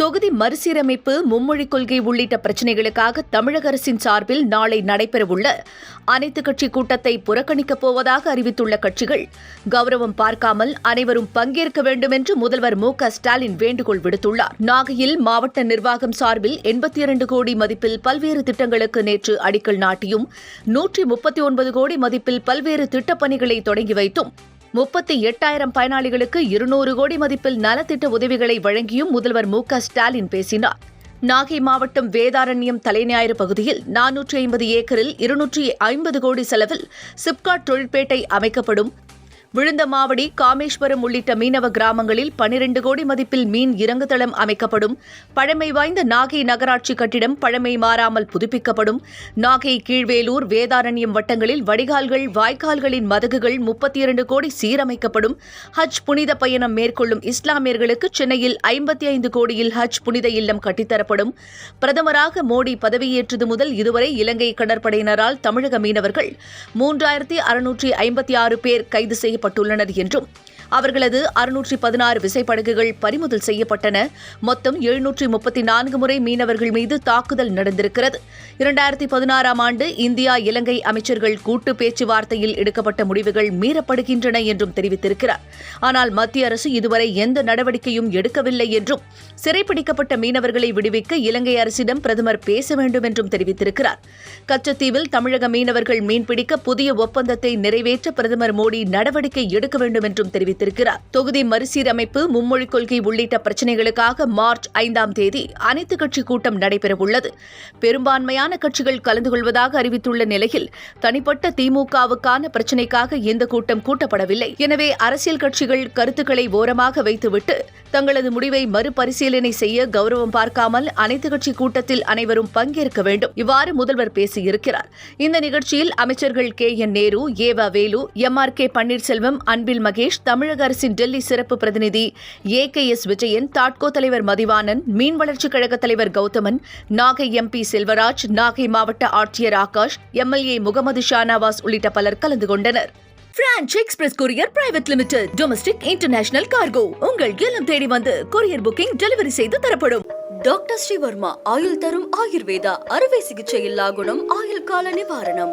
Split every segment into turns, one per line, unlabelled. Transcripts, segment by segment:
தொகுதி மறுசீரமைப்பு மும்மொழி கொள்கை உள்ளிட்ட பிரச்சினைகளுக்காக தமிழக அரசின் சார்பில் நாளை நடைபெறவுள்ள அனைத்துக் கட்சி கூட்டத்தை புறக்கணிக்கப் போவதாக அறிவித்துள்ள கட்சிகள் கௌரவம் பார்க்காமல் அனைவரும் பங்கேற்க வேண்டும் என்று முதல்வர் மு க ஸ்டாலின் வேண்டுகோள் விடுத்துள்ளார். நாகையில் மாவட்ட நிர்வாகம் சார்பில் எண்பத்தி இரண்டு கோடி மதிப்பில் பல்வேறு திட்டங்களுக்கு நேற்று அடிக்கல் நாட்டியும் நூற்றி முப்பத்தி ஒன்பது கோடி மதிப்பில் பல்வேறு திட்டப்பணிகளை தொடங்கி வைத்தும் முப்பத்தி எட்டாயிரம் பயனாளிகளுக்கு இருநூறு கோடி மதிப்பில் நலத்திட்ட உதவிகளை வழங்கியும் முதல்வர் மு க ஸ்டாலின் பேசினார். நாகை மாவட்டம் வேதாரண்யம் தலைஞாயிறு பகுதியில் நானூற்றி ஐம்பது ஏக்கரில் இருநூற்றி ஐம்பது கோடி செலவில் சிப்காட் தொழிற்பேட்டை அமைக்கப்படும் விழுந்த மாவடி காமேஸ்வரம் உள்ளிட்ட மீனவ கிராமங்களில் பனிரெண்டு கோடி மதிப்பில் மீன் இறங்குதளம் அமைக்கப்படும். பழமை வாய்ந்த நாகை நகராட்சி கட்டிடம் பழமை மாறாமல் புதுப்பிக்கப்படும். நாகை கீழ்வேலூர் வேதாரண்யம் வட்டங்களில் வடிகால்கள் வாய்க்கால்களின் மதகுகள் முப்பத்தி இரண்டு கோடி சீரமைக்கப்படும். ஹஜ் புனித பயணம் மேற்கொள்ளும் இஸ்லாமியர்களுக்கு சென்னையில் ஐம்பத்தி ஐந்து கோடியில் ஹஜ் புனித இல்லம் கட்டித்தரப்படும். பிரதமராக மோடி பதவியேற்றது முதல் இதுவரை இலங்கை கடற்படையினரால் தமிழக மீனவர்கள் மூன்றாயிரத்தி அறுநூற்றி ஐம்பத்தி ஆறு பேர் கைது செய்யப்பட்டுள்ளனர் என்றும் அவர்களது அறுநூற்றி பதினாறு விசைப்படகுகள் பறிமுதல் செய்யப்பட்டன. மொத்தம் எழுநூற்றி முப்பத்தி நான்கு முறை மீனவர்கள் மீது தாக்குதல் நடந்திருக்கிறது. இரண்டாயிரத்தி பதினாறாம் ஆண்டு இந்தியா இலங்கை அமைச்சர்கள் கூட்டு பேச்சுவார்த்தையில் எடுக்கப்பட்ட முடிவுகள் மீறப்படுகின்றன என்றும் தெரிவித்திருக்கிறார். ஆனால் மத்திய அரசு இதுவரை எந்த நடவடிக்கையும் எடுக்கவில்லை என்றும் சிறைப்பிடிக்கப்பட்ட மீனவர்களை விடுவிக்க இலங்கை அரசிடம் பிரதமர் பேச வேண்டும் என்றும் தெரிவித்திருக்கிறார். கச்சத்தீவில் தமிழக மீனவர்கள் மீன்பிடிக்க புதிய ஒப்பந்தத்தை நிறைவேற்ற பிரதமர் மோடி நடவடிக்கை எடுக்க வேண்டும் என்றும் தெரிவித்திருக்கிறார். தொகுதி மறுசீரமைப்பு மும்மொழி கொள்கை உள்ளிட்ட பிரச்சினைகளுக்காக மார்ச் ஐந்தாம் தேதி அனைத்துக் கட்சி கூட்டம் நடைபெறவுள்ளது. பெரும்பான்மையான கட்சிகள் கலந்து கொள்வதாக அறிவித்துள்ள நிலையில் தனிப்பட்ட திமுகவுக்கான பிரச்சினைக்காக இந்த கூட்டம் கூட்டப்படவில்லை. எனவே அரசியல் கட்சிகள் கருத்துக்களை ஓரமாக வைத்துவிட்டு தங்களது முடிவை மறுபரிசீலனை செய்ய கௌரவம் பார்க்காமல் அனைத்துக் கட்சி கூட்டத்தில் அனைவரும் பங்கேற்க வேண்டும். இவ்வாறு முதல்வர் பேசியிருக்கிறார். இந்த நிகழ்ச்சியில் அமைச்சர்கள் கே என் நேரு ஏவா Velu M R K Panneerselvam Anbil Mahesh Tamil தமிழக அரசின் டெல்லி சிறப்பு பிரதிநிதி ஏ கே எஸ் விஜயன் தாட்கோ தலைவர் மதிவானன் மீன் வளர்ச்சிக் கழக தலைவர் கௌதமன் நாகை எம்பி செல்வராஜ் நாகை மாவட்ட ஆட்சியர் ஆகாஷ் எம்எல்ஏ முகமது ஷானாவாஸ் உள்ளிட்ட பலர் கலந்து கொண்டனர். Franch express courier private limited domestic international cargo. உங்கள் இல்லம் தேடி வந்து கொரியர் புக்கிங் டெலிவரி செய்து தரப்படும்.
டாக்டர் ஸ்ரீவர்மா ஆயுள் தரும் ஆயுர்வேதா அறுவை சிகிச்சை இல்லா குணம் ஆயுள் கால நிவாரணம்.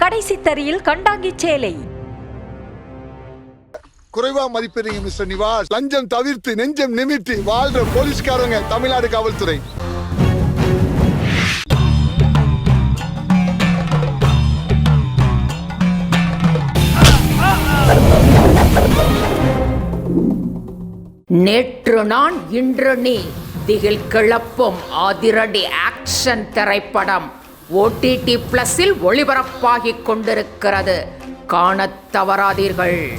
கடைசி தரியில் கண்டாங்கி சேலை.
குறைவா மதிப்பிடுறீங்க மிஸ்டர் நிவாஸ். லஞ்சம் தவிர்த்து நெஞ்சம் நிமிர்த்தி வாழ்ற போலீஸ்காரங்க தமிழ்நாடு காவல்துறை.
நேற்று நான் இன்று நீ. திகில் கிளப்பும் அதிரடி ஆக்ஷன் திரைப்படம். ஓடிடி பிளஸில் ஒளிபரப்பாகிக் கொண்டிருக்கிறது. காணத் தவறாதீர்கள்.